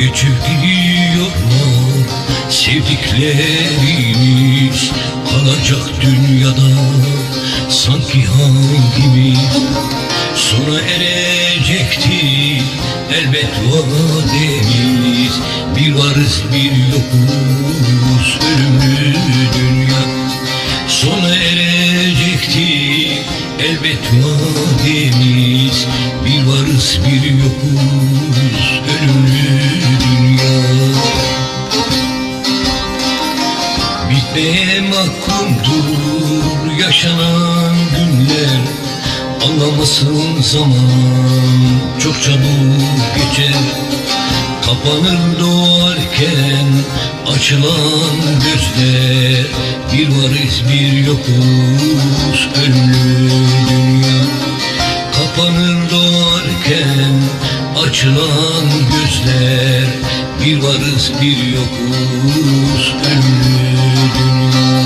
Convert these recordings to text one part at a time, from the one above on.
Göçüp gidiyorlar sevdiklerimiz Kalacak dünyada sanki hangimiz Sona erecekti elbet vademiz. Bir varız bir yokuz ölümlü dünya. Sona erecekti elbet vademiz. Bir varız bir yokuz ölümlü yaşanan günler Anlamasın zaman. Çok çabuk geçer Kapanır doğarken açılan gözler. Bir varız bir yokuz ölümlü dünya. Kapanır doğarken açılan gözler. Bir varız bir yokuz ölümlü dünya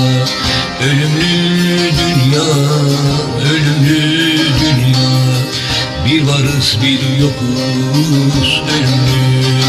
varız bir yokuz ölümlü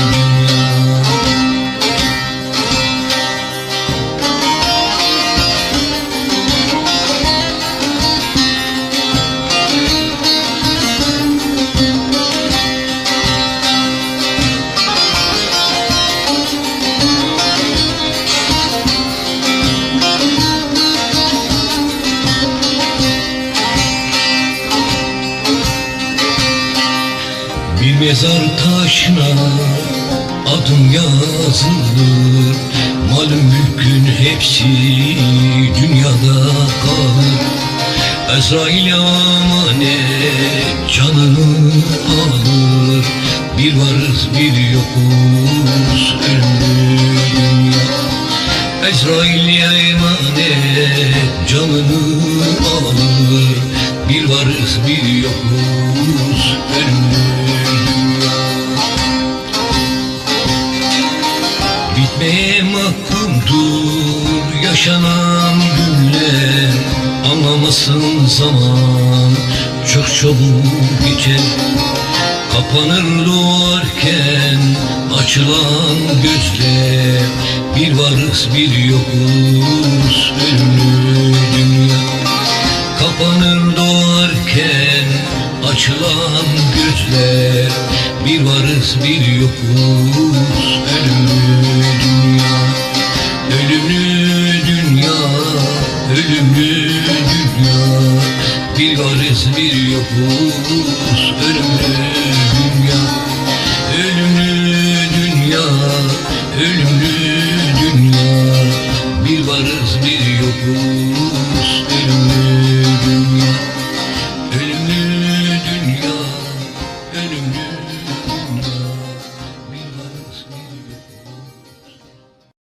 Bir mezar taşına adım yazılır. Malum mülkün hepsi dünyada kalır. Ezrail emanet canını alır. Bir varız bir yokuz ölümlü Ezrail emanet canını alır. Bir varız bir yokuz Bitmeye mahkumdur yaşanan günler Anlamasın zaman. Çok çabuk geçer Kapanır doğarken açılan gözler. Bir varız bir yokuz ölümlü dünya. Kapanır doğarken açılan gözler. Bir varız bir yokuz ölümlü Bir varız bir yokuz ölümlü dünya Ölümlü dünya ölümlü